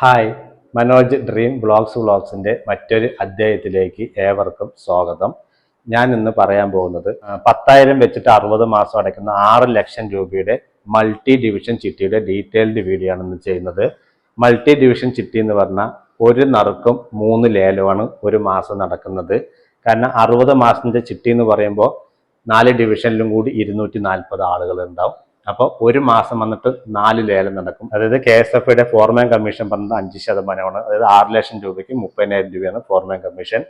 Hi Manoj dream blogs വ്ളോഗ്സിന്റെ മറ്റൊരു അധ്യായത്തിലേക്ക് ഏവർക്കും സ്വാഗതം. ഞാൻ ഇന്ന് പറയാൻ പോകുന്നത് പത്തായിരം വെച്ചിട്ട് അറുപത് മാസം അടയ്ക്കുന്ന ആറ് ലക്ഷം രൂപയുടെ മൾട്ടി ഡിവിഷൻ ചിട്ടിയുടെ ഡീറ്റെയിൽഡ് വീഡിയോ ആണ് ഇന്ന് ചെയ്യുന്നത്. മൾട്ടി ഡിവിഷൻ ചിട്ടി എന്ന് പറഞ്ഞാൽ ഒരു നറുക്കും മൂന്ന് ലേലമാണ് ഒരു മാസം നടക്കുന്നത്. കാരണം അറുപത് മാസത്തിന്റെ ചിട്ടി എന്ന് പറയുമ്പോൾ നാല് ഡിവിഷനിലും കൂടി ഇരുന്നൂറ്റി നാൽപ്പത് ആളുകൾ ഉണ്ടാവും. അപ്പോൾ ഒരു മാസം വന്നിട്ട് നാല് ലേലം നടക്കും. അതായത് കെ എസ് എഫ് ഐയുടെ ഫോർമാൻ കമ്മീഷൻ പറഞ്ഞത് അഞ്ച് ശതമാനമാണ്. അതായത് ആറ് ലക്ഷം രൂപയ്ക്ക് മുപ്പതിനായിരം രൂപയാണ് foreman commission.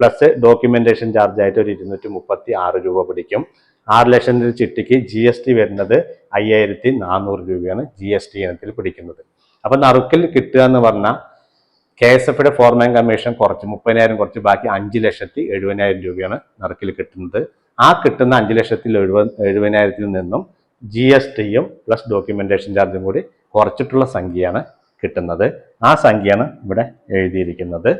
Plus documentation charge ആയിട്ട് ഒരു ഇരുന്നൂറ്റി മുപ്പത്തി ആറ് രൂപ പിടിക്കും. ആറ് ലക്ഷം ചിട്ടിക്ക് ജി എസ് ടി വരുന്നത് അയ്യായിരത്തി നാനൂറ് രൂപയാണ് ജി എസ് ടി ഇനത്തിൽ പിടിക്കുന്നത്. അപ്പൊ നറുക്കിൽ കിട്ടുക എന്ന് പറഞ്ഞാൽ കെ എസ് എഫിയുടെ ഫോർമാൻ കമ്മീഷൻ കുറച്ച് മുപ്പതിനായിരം കുറച്ച് ബാക്കി അഞ്ച് ലക്ഷത്തി എഴുപതിനായിരം രൂപയാണ് നറുക്കിൽ കിട്ടുന്നത്. ആ കിട്ടുന്ന അഞ്ച് ലക്ഷത്തിൽ എഴുപ എഴുപതിനായിരത്തിൽ നിന്നും ജി എസ് ടിയും പ്ലസ് ഡോക്യുമെന്റേഷൻ ചാർജും കൂടി കുറച്ചിട്ടുള്ള സംഖ്യയാണ് കിട്ടുന്നത്. ആ സംഖ്യയാണ് ഇവിടെ എഴുതിയിരിക്കുന്നത്.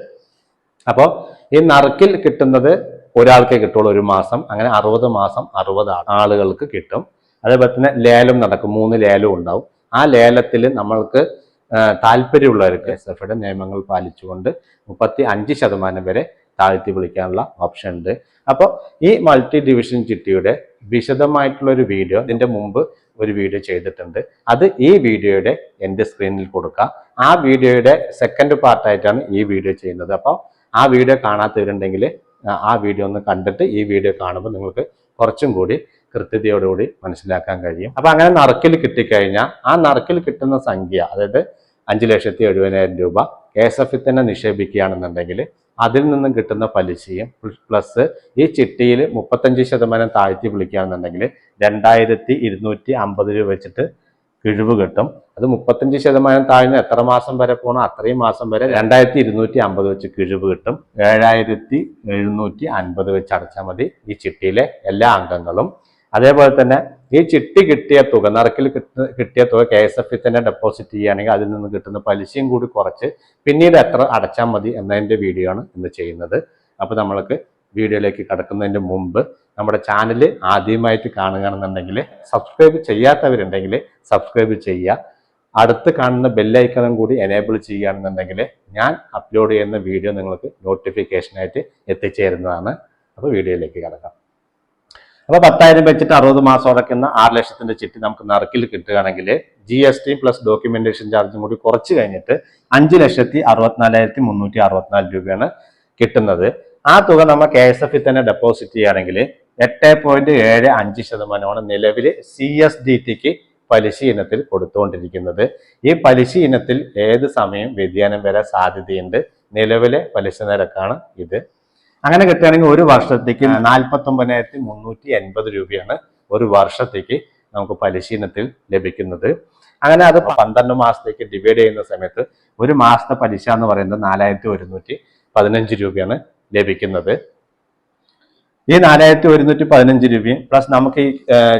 അപ്പോൾ ഈ നറുക്കിൽ കിട്ടുന്നത് ഒരാൾക്കേ കിട്ടുള്ളൂ ഒരു മാസം. അങ്ങനെ അറുപത് മാസം അറുപത് ആളുകൾക്ക് കിട്ടും. അതേപോലെ തന്നെ ലേലം നടക്കും മൂന്ന് ലേലം ഉണ്ടാവും. ആ ലേലത്തിൽ നമ്മൾക്ക് താല്പര്യമുള്ളവർക്ക് എസ് എഫ് ഐയുടെ നിയമങ്ങൾ പാലിച്ചുകൊണ്ട് മുപ്പത്തി അഞ്ച് ശതമാനം വരെ താഴ്ത്തി വിളിക്കാനുള്ള ഓപ്ഷൻ ഉണ്ട്. അപ്പോൾ ഈ മൾട്ടി ഡിവിഷൻ ചിട്ടിയുടെ വിശദമായിട്ടുള്ള ഒരു വീഡിയോ ഇതിന്റെ മുമ്പ് ഒരു വീഡിയോ ചെയ്തിട്ടുണ്ട്. അത് ഈ വീഡിയോയുടെ എന്റെ സ്ക്രീനിൽ കൊടുക്കാം. ആ വീഡിയോയുടെ സെക്കൻഡ് പാർട്ടായിട്ടാണ് ഈ വീഡിയോ ചെയ്യുന്നത്. അപ്പോൾ ആ വീഡിയോ കാണാത്തവരുണ്ടെങ്കിൽ ആ വീഡിയോ ഒന്ന് കണ്ടിട്ട് ഈ വീഡിയോ കാണുമ്പോൾ നിങ്ങൾക്ക് കുറച്ചും കൂടി കൃത്യതയോടുകൂടി മനസ്സിലാക്കാൻ കഴിയും. അപ്പൊ അങ്ങനെ നറുക്കിൽ കിട്ടിക്കഴിഞ്ഞാൽ ആ നറുക്കിൽ കിട്ടുന്ന സംഖ്യ അതായത് അഞ്ച് ലക്ഷത്തി എഴുപതിനായിരം രൂപ കെ എസ് എഫിൽ തന്നെ നിക്ഷേപിക്കുകയാണെന്നുണ്ടെങ്കിൽ അതിൽ നിന്നും കിട്ടുന്ന പലിശയും പ്ലസ് ഈ ചിട്ടിയിൽ മുപ്പത്തഞ്ച് ശതമാനം താഴ്ത്തി വിളിക്കുകയാണെന്നുണ്ടെങ്കിൽ രണ്ടായിരത്തി ഇരുന്നൂറ്റി അമ്പത് രൂപ വെച്ചിട്ട് കിഴിവ് കിട്ടും. അത് മുപ്പത്തഞ്ച് ശതമാനം താഴ്ന്ന് എത്ര മാസം വരെ പോകണം അത്രയും മാസം വരെ രണ്ടായിരത്തി ഇരുന്നൂറ്റി അമ്പത് വെച്ച് കിഴിവ് കിട്ടും. ഏഴായിരത്തി എഴുന്നൂറ്റി അൻപത് വെച്ച് അടച്ചാൽ മതി ഈ ചിട്ടിയിലെ എല്ലാ അംഗങ്ങളും. അതേപോലെ തന്നെ ഈ ചിട്ടി കിട്ടിയ തുക നറുക്കിൽ കിട്ട- കിട്ടിയ തുക കെ എസ് എഫ് തന്നെ ഡെപ്പോസിറ്റ് ചെയ്യുകയാണെങ്കിൽ അതിൽ നിന്ന് കിട്ടുന്ന പലിശയും കൂടി കുറച്ച് പിന്നീട് എത്ര അടച്ചാൽ മതി എന്നതിന്റെ വീഡിയോ ആണ് ഇന്ന് ചെയ്യുന്നത്. അപ്പോൾ നമ്മൾക്ക് വീഡിയോയിലേക്ക് കടക്കുന്നതിന് മുമ്പ് നമ്മുടെ ചാനൽ ആദ്യമായിട്ട് കാണുകയാണെന്നുണ്ടെങ്കിൽ സബ്സ്ക്രൈബ് ചെയ്യാത്തവരുണ്ടെങ്കിൽ സബ്സ്ക്രൈബ് ചെയ്യുക. അടുത്ത് കാണുന്ന ബെല്ലൈക്കണം കൂടി എനേബിൾ ചെയ്യുകയാണെന്നുണ്ടെങ്കിൽ ഞാൻ അപ്ലോഡ് ചെയ്യുന്ന വീഡിയോ നിങ്ങൾക്ക് നോട്ടിഫിക്കേഷനായിട്ട് എത്തിച്ചേരുന്നതാണ്. അപ്പോൾ വീഡിയോയിലേക്ക് കിടക്കാം. അപ്പോൾ പത്തായിരം വെച്ചിട്ട് അറുപത് മാസം അടക്കുന്ന ആറ് ലക്ഷത്തിന്റെ ചിട്ടി നമുക്ക് നറുക്കിൽ കിട്ടുകയാണെങ്കിൽ G S T plus documentation ചാർജും കൂടി കുറച്ച് കഴിഞ്ഞിട്ട് അഞ്ച് ലക്ഷത്തി അറുപത്തിനാലായിരത്തി മുന്നൂറ്റി അറുപത്തിനാല് രൂപയാണ് കിട്ടുന്നത്. ആ തുക നമ്മൾ കെ എസ് എഫിൽ തന്നെ ഡെപ്പോസിറ്റ് ചെയ്യുകയാണെങ്കിൽ എട്ട് പോയിന്റ് ഏഴ് അഞ്ച് ശതമാനമാണ് നിലവിൽ സി എസ് ഡി ടിക്ക് പലിശ ഇനത്തിൽ കൊടുത്തുകൊണ്ടിരിക്കുന്നത്. ഈ പലിശ ഇനത്തിൽ ഏത് സമയം വ്യതിയാനം വരാൻ സാധ്യതയുണ്ട്? നിലവിലെ പലിശ നിരക്കാണ് ഇത്. അങ്ങനെ കിട്ടുകയാണെങ്കിൽ ഒരു വർഷത്തേക്ക് നാൽപ്പത്തി ഒമ്പതിനായിരത്തി മുന്നൂറ്റി എൺപത് രൂപയാണ് ഒരു വർഷത്തേക്ക് നമുക്ക് പലിശീനത്തിൽ ലഭിക്കുന്നത്. അങ്ങനെ അത് പന്ത്രണ്ട് മാസത്തേക്ക് ഡിവൈഡ് ചെയ്യുന്ന സമയത്ത് ഒരു മാസത്തെ പലിശ എന്ന് പറയുന്നത് നാലായിരത്തി ഒരുന്നൂറ്റി പതിനഞ്ച് രൂപയാണ് ലഭിക്കുന്നത്. ഈ നാലായിരത്തി ഒരുന്നൂറ്റി പതിനഞ്ച് രൂപയും പ്ലസ് നമുക്ക് ഈ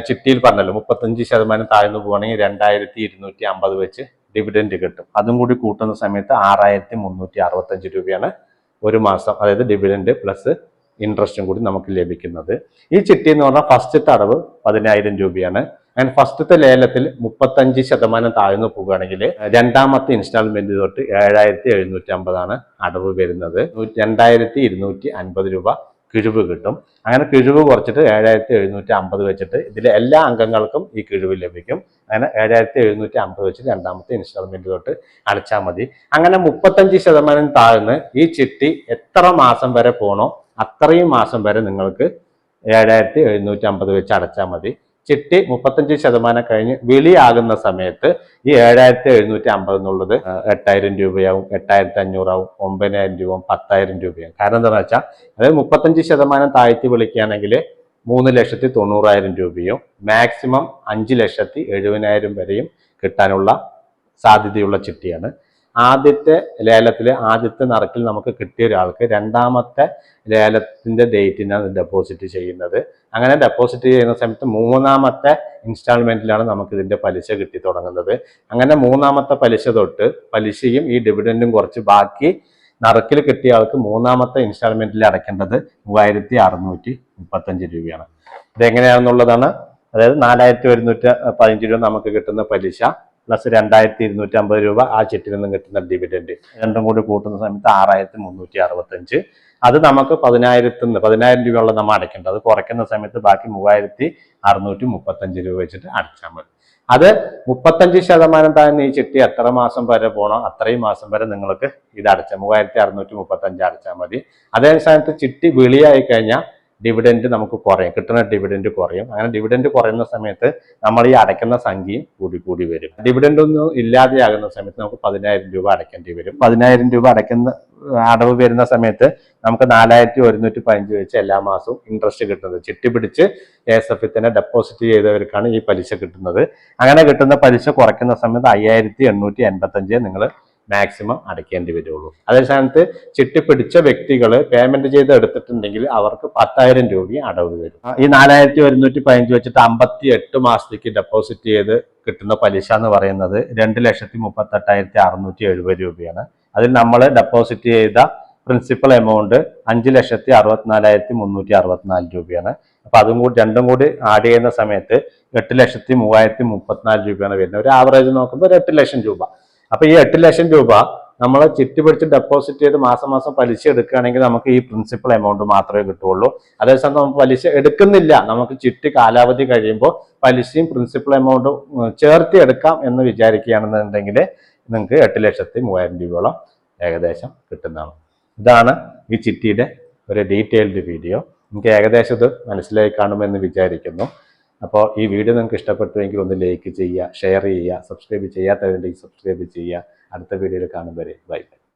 ചിട്ടിയിൽ പറഞ്ഞല്ലോ മുപ്പത്തഞ്ച് ശതമാനം താഴ്ന്നു പോവുകയാണെങ്കിൽ രണ്ടായിരത്തി ഇരുന്നൂറ്റി അമ്പത് വെച്ച് ഡിവിഡൻഡ് കിട്ടും. അതും കൂടി കൂട്ടുന്ന സമയത്ത് ആറായിരത്തി മുന്നൂറ്റി അറുപത്തഞ്ച് രൂപയാണ് ഒരു മാസം അതായത് ഡിവിഡൻഡ് പ്ലസ് ഇൻട്രസ്റ്റും കൂടി നമുക്ക് ലഭിക്കുന്നത്. ഈ ചിട്ടി എന്ന് പറഞ്ഞാൽ ഫസ്റ്റത്തെ അടവ് പതിനായിരം രൂപയാണ്. ആൻഡ് ഫസ്റ്റത്തെ ലേലത്തിൽ മുപ്പത്തഞ്ച് ശതമാനം താഴ്ന്നു പോകുകയാണെങ്കിൽ രണ്ടാമത്തെ ഇൻസ്റ്റാൾമെന്റ് തൊട്ട് ഏഴായിരത്തി എഴുന്നൂറ്റി അമ്പതാണ് അടവ് വരുന്നത്. രണ്ടായിരത്തി ഇരുന്നൂറ്റി അൻപത് രൂപ കിഴിവ് കിട്ടും. അങ്ങനെ കിഴിവ് കുറച്ചിട്ട് ഏഴായിരത്തി എഴുന്നൂറ്റി അമ്പത് വെച്ചിട്ട് ഇതിലെ എല്ലാ അംഗങ്ങൾക്കും ഈ കിഴിവ് ലഭിക്കും. അങ്ങനെ ഏഴായിരത്തി എഴുന്നൂറ്റി അമ്പത് വെച്ച് രണ്ടാമത്തെ ഇൻസ്റ്റാൾമെന്റ് തൊട്ട് അടച്ചാൽ മതി. അങ്ങനെ മുപ്പത്തഞ്ച് ശതമാനം താഴ്ന്ന് ഈ ചിട്ടി എത്ര മാസം വരെ പോണോ അത്രയും മാസം വരെ നിങ്ങൾക്ക് ഏഴായിരത്തി എഴുന്നൂറ്റി അമ്പത് വെച്ച് അടച്ചാൽ മതി. ചിട്ടി മുപ്പത്തഞ്ച് ശതമാനം കഴിഞ്ഞ് വിളിയാകുന്ന സമയത്ത് ഈ ഏഴായിരത്തി എഴുന്നൂറ്റി അമ്പത് എന്നുള്ളത് എട്ടായിരം രൂപയാവും എട്ടായിരത്തി അഞ്ഞൂറാവും ഒമ്പതിനായിരം രൂപയും പത്തായിരം രൂപയാവും. കാരണം എന്താണെന്ന് വെച്ചാൽ അതായത് മുപ്പത്തഞ്ച് ശതമാനം താഴ്ത്തി വിളിക്കുകയാണെങ്കിൽ മൂന്ന് ലക്ഷത്തി തൊണ്ണൂറായിരം രൂപയും മാക്സിമം അഞ്ച് ലക്ഷത്തി എഴുപതിനായിരം വരെയും കിട്ടാനുള്ള സാധ്യതയുള്ള ചിട്ടിയാണ്. ആദ്യത്തെ ലേലത്തിൽ ആദ്യത്തെ നറുക്കിൽ നമുക്ക് കിട്ടിയ ഒരാൾക്ക് രണ്ടാമത്തെ ലേലത്തിന്റെ ഡേറ്റിനാണ് ഡെപ്പോസിറ്റ് ചെയ്യുന്നത്. അങ്ങനെ ഡെപ്പോസിറ്റ് ചെയ്യുന്ന സമയത്ത് മൂന്നാമത്തെ ഇൻസ്റ്റാൾമെന്റിലാണ് നമുക്ക് ഇതിന്റെ പലിശ കിട്ടി തുടങ്ങുന്നത്. അങ്ങനെ മൂന്നാമത്തെ പലിശ തൊട്ട് പലിശയും ഈ ഡിവിഡന്റും കുറച്ച് ബാക്കി നറുക്കിൽ കിട്ടിയ ആൾക്ക് മൂന്നാമത്തെ ഇൻസ്റ്റാൾമെന്റിൽ അടയ്ക്കേണ്ടത് മൂവായിരത്തി അറുന്നൂറ്റി മുപ്പത്തഞ്ച് രൂപയാണ്. ഇതെങ്ങനെയാണെന്നുള്ളതാണ്. അതായത് നാലായിരത്തി ഒരുന്നൂറ്റി പതിനഞ്ച് രൂപ നമുക്ക് കിട്ടുന്ന പലിശ. പ്ലസ് രണ്ടായിരത്തി ഇരുന്നൂറ്റി അമ്പത് രൂപ ആ ചിട്ടിൽ നിന്ന് കിട്ടുന്ന ഡിവിഡൻഡ്. രണ്ടും കൂടി കൂട്ടുന്ന സമയത്ത് ആറായിരത്തി മുന്നൂറ്റി അറുപത്തഞ്ച് അത് നമുക്ക് പതിനായിരത്തി നിന്ന് പതിനായിരം രൂപയുള്ള നമ്മൾ അടയ്ക്കേണ്ടത്. അത് കുറയ്ക്കുന്ന സമയത്ത് ബാക്കി മൂവായിരത്തി അറുന്നൂറ്റി മുപ്പത്തഞ്ച് രൂപ വെച്ചിട്ട് അടച്ചാൽ മതി. അത് മുപ്പത്തഞ്ച് ശതമാനം താഴ്ന്ന ഈ ചിട്ടി എത്ര മാസം വരെ പോകണം അത്രയും മാസം വരെ നിങ്ങൾക്ക് ഇത് അടച്ചാൽ മൂവായിരത്തി അറുന്നൂറ്റി മുപ്പത്തഞ്ച് അടച്ചാൽ മതി. അതേ സമയത്ത് ചിട്ടി വെളിയായി കഴിഞ്ഞാൽ ഡിവിഡൻഡ് നമുക്ക് കുറയും. കിട്ടുന്ന ഡിവിഡന്റ് കുറയും. അങ്ങനെ ഡിവിഡന്റ് കുറയുന്ന സമയത്ത് നമ്മൾ ഈ അടയ്ക്കുന്ന സംഖ്യയും കൂടി കൂടി വരും. ഡിവിഡൻഡ് ഒന്നും ഇല്ലാതെയാകുന്ന സമയത്ത് നമുക്ക് പതിനായിരം രൂപ അടയ്ക്കേണ്ടി വരും. പതിനായിരം രൂപ അടയ്ക്കുന്ന അടവ് വരുന്ന സമയത്ത് നമുക്ക് നാലായിരത്തി ഒരുന്നൂറ്റി പതിനഞ്ച് വെച്ച് എല്ലാ മാസവും ഇൻട്രസ്റ്റ് കിട്ടുന്നത്. ചിട്ടി പിടിച്ച് എസ് എഫ് തന്നെ ഡെപ്പോസിറ്റ് ചെയ്തവർക്കാണ് ഈ പലിശ കിട്ടുന്നത്. അങ്ങനെ കിട്ടുന്ന പലിശ കുറയ്ക്കുന്ന സമയത്ത് അയ്യായിരത്തി എണ്ണൂറ്റി എൺപത്തഞ്ച് നിങ്ങൾ മാക്സിമം അടയ്ക്കേണ്ടി വരുള്ളൂ. അതേ സ്ഥാനത്ത് ചിട്ടി പിടിച്ച വ്യക്തികൾ പേയ്മെന്റ് ചെയ്ത് എടുത്തിട്ടുണ്ടെങ്കിൽ അവർക്ക് പത്തായിരം രൂപയും അടവ് വരും. ഈ നാലായിരത്തി ഒരുന്നൂറ്റി പതിനഞ്ച് വെച്ചിട്ട് അമ്പത്തി എട്ട് മാസത്തേക്ക് ഡെപ്പോസിറ്റ് ചെയ്ത് കിട്ടുന്ന പലിശ എന്ന് പറയുന്നത് രണ്ട് ലക്ഷത്തി മുപ്പത്തെട്ടായിരത്തി അറുന്നൂറ്റി എഴുപത് രൂപയാണ്. അതിൽ നമ്മൾ ഡെപ്പോസിറ്റ് ചെയ്ത പ്രിൻസിപ്പൽ എമൗണ്ട് അഞ്ച് ലക്ഷത്തി അറുപത്തിനാലായിരത്തി മുന്നൂറ്റി അറുപത്തിനാല് രൂപയാണ്. അപ്പൊ അതും കൂടി രണ്ടും കൂടി ആഡ് ചെയ്യുന്ന സമയത്ത് എട്ട് ലക്ഷത്തി മൂവായിരത്തി മുപ്പത്തിനാല് രൂപയാണ് വരുന്നത്. ഒരു ആവറേജ് നോക്കുമ്പോൾ ഒരു എട്ട് ലക്ഷം രൂപ. അപ്പൊ ഈ എട്ട് ലക്ഷം രൂപ നമ്മൾ ചിട്ടി പിടിച്ച് ഡെപ്പോസിറ്റ് ചെയ്ത് മാസം മാസം പലിശ എടുക്കുകയാണെങ്കിൽ നമുക്ക് ഈ പ്രിൻസിപ്പൽ എമൗണ്ട് മാത്രമേ കിട്ടുള്ളൂ അതേസമയം നമുക്ക് പലിശ എടുക്കുന്നില്ല. നമുക്ക് ചിട്ടി കാലാവധി കഴിയുമ്പോൾ പലിശയും പ്രിൻസിപ്പൽ എമൗണ്ടും ചേർത്ത് എടുക്കാം എന്ന് വിചാരിക്കുകയാണെന്നുണ്ടെങ്കിൽ നിങ്ങൾക്ക് എട്ട് ലക്ഷത്തി മൂവായിരം രൂപയോളം ഏകദേശം കിട്ടുന്നതാണ്. ഇതാണ് ഈ ചിട്ടിയുടെ ഒരു ഡീറ്റെയിൽഡ് വീഡിയോ നിങ്ങൾക്ക് ഏകദേശം ഇത് മനസ്സിലായി കാണുമെന്ന് വിചാരിക്കുന്നു. അപ്പോൾ ഈ വീഡിയോ നിങ്ങൾക്ക് ഇഷ്ടപ്പെട്ടുവെങ്കിൽ ഒന്ന് ലൈക്ക് ചെയ്യുക ഷെയർ ചെയ്യുക സബ്സ്ക്രൈബ് ചെയ്യാത്തവരുണ്ടെങ്കിൽ സബ്സ്ക്രൈബ് ചെയ്യുക. അടുത്ത വീഡിയോയിൽ കാണും വരെ. ബൈ